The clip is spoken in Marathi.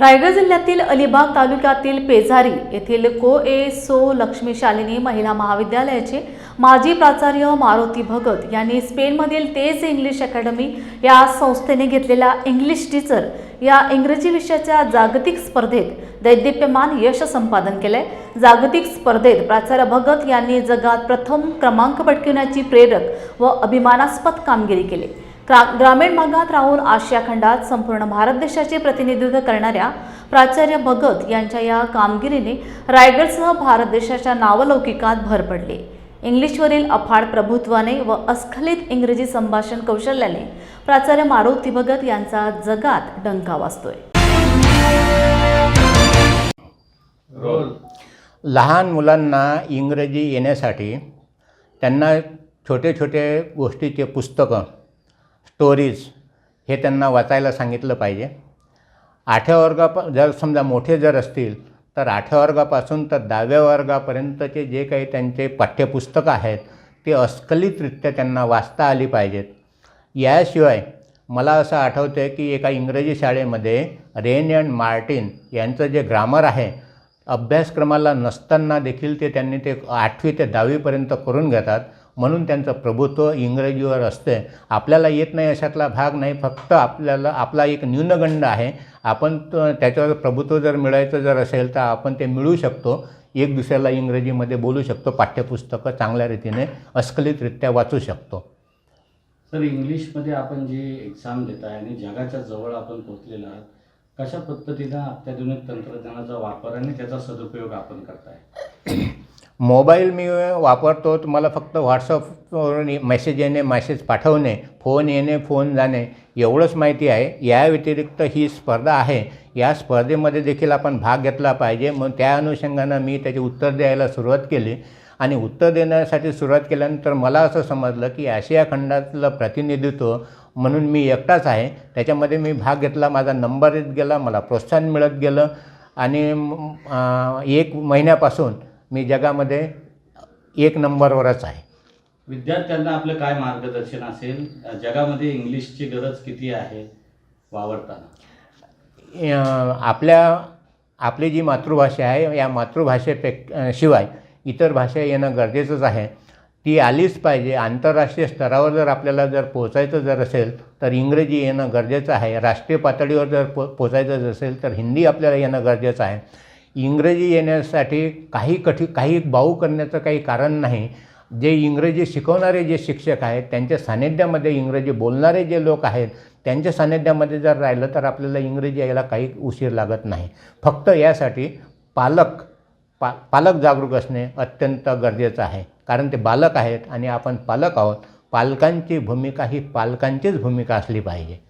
रायगड जिल्ह्यातील अलिबाग तालुक्यातील पेझारी येथील को ए सो लक्ष्मी शालिनी महिला महाविद्यालयाचे माजी प्राचार्य मारुती भगत यांनी स्पेनमधील तेज इंग्लिश अकॅडमी या संस्थेने घेतलेल्या इंग्लिश टीचर या इंग्रजी विषयाच्या जागतिक स्पर्धेत दैदिप्यमान यश संपादन केलंय. जागतिक स्पर्धेत प्राचार्य भगत यांनी जगात प्रथम क्रमांक पटकवण्याची प्रेरक व अभिमानास्पद कामगिरी केली. ग्रा- ग्रामीण भागात राहून आशिया खंडात संपूर्ण भारत देशाचे प्रतिनिधित्व करणाऱ्या प्राचार्य भगत यांच्या या कामगिरीने रायगडसह भारत देशाच्या नावलौकिकात भर पडली. इंग्लिशवरील अफाड प्रभुत्वाने व अस्खलित इंग्रजी संभाषण कौशल्याने प्राचार्य मारुती भगत यांचा जगात डंका वाजतोय. लहान मुलांना इंग्रजी येण्यासाठी त्यांना छोटे छोटे गोष्टीचे पुस्तकं स्टोरीज हे त्यांना वाचायला सांगितलं पाहिजे. आठव्या वर्गाप जर समजा मोठे जर असतील तर आठव्या वर्गापासून तर दहाव्या वर्गापर्यंतचे जे काही त्यांचे पाठ्यपुस्तकं आहेत ते अस्खलितरित्या त्यांना वाचता आली पाहिजेत. याशिवाय मला असं आठवतं आहे की एका इंग्रजी शाळेमध्ये रेन अँड मार्टिन यांचं जे ग्रामर आहे अभ्यासक्रमाला नसताना देखील ते त्यांनी ते आठवी ते दहावीपर्यंत करून घेतात. म्हणून त्यांचं प्रभुत्व इंग्रजीवर असते आपल्याला येत नाही अशातला भाग नाही फक्त आपल्याला आपला एक न्यूनगंड आहे. आपण त्याच्यावर प्रभुत्व जर मिळायचं जर असेल तर आपण ते मिळू शकतो. एक दुसऱ्याला इंग्रजीमध्ये बोलू शकतो पाठ्यपुस्तकं चांगल्या रीतीने अस्खलितरित्या वाचू शकतो. सर इंग्लिशमध्ये आपण जी एक्झाम देत आहे आणि जगाच्या जवळ आपण पोहोचलेलो आहात कशा पद्धतीनं अत्याधुनिक तंत्रज्ञानाचा वापर आणि त्याचा सदुपयोग आपण करताय? मोबाईल मी वापरतो तर मला फक्त व्हॉट्सअपवरून मेसेज येणे मेसेज पाठवणे फोन येणे फोन जाणे एवढंच माहिती आहे. या व्यतिरिक्त ही स्पर्धा आहे. या स्पर्धेमध्ये देखील आपण भाग घेतला पाहिजे. मग त्या अनुषंगानं मी त्याचे उत्तर द्यायला सुरुवात केली. आणि उत्तर देण्यासाठी सुरुवात केल्यानंतर मला असं समजलं की आशिया खंडातलं प्रतिनिधित्व म्हणून मी एकटाच आहे. त्याच्यामध्ये मी भाग घेतला माझा नंबर येत गेला मला प्रोत्साहन मिळत गेलं आणि एक महिन्यापासून मी जगामध्ये एक नंबरवरच आहे. विद्यार्थ्यांना आपलं काय मार्गदर्शन असेल? जगामध्ये इंग्लिशची गरज किती आहे वावरताना? आपल्या आपली जी मातृभाषा आहे या मातृभाषेपेक अं, शिवाय इतर भाषा येणं गरजेचंच आहे. ती आलीच पाहिजे. आंतरराष्ट्रीय स्तरावर जर आपल्याला जर पोचायचं जर असेल तर इंग्रजी येणं गरजेचं आहे. राष्ट्रीय पातळीवर जर पो पोचायचं जर असेल तर हिंदी आपल्याला येणं गरजेचं आहे. इंग्रजी येण्यासाठी काही कठी काही बाऊ करण्याचं काही कारण नाही. जे इंग्रजी शिकवणारे जे शिक्षक आहेत त्यांच्या सानिध्यामध्ये इंग्रजी बोलणारे जे लोक आहेत त्यांच्या सानिध्यामध्ये जर राहिलं तर आपल्याला इंग्रजी यायला काही उशीर लागत नाही. फक्त यासाठी पालक पा पालक जागरूक असणे अत्यंत गरजेचं आहे. कारण ते बालक आहेत आणि आपण पालक आहोत. पालकांची भूमिका ही पालकांचीच भूमिका असली पाहिजे.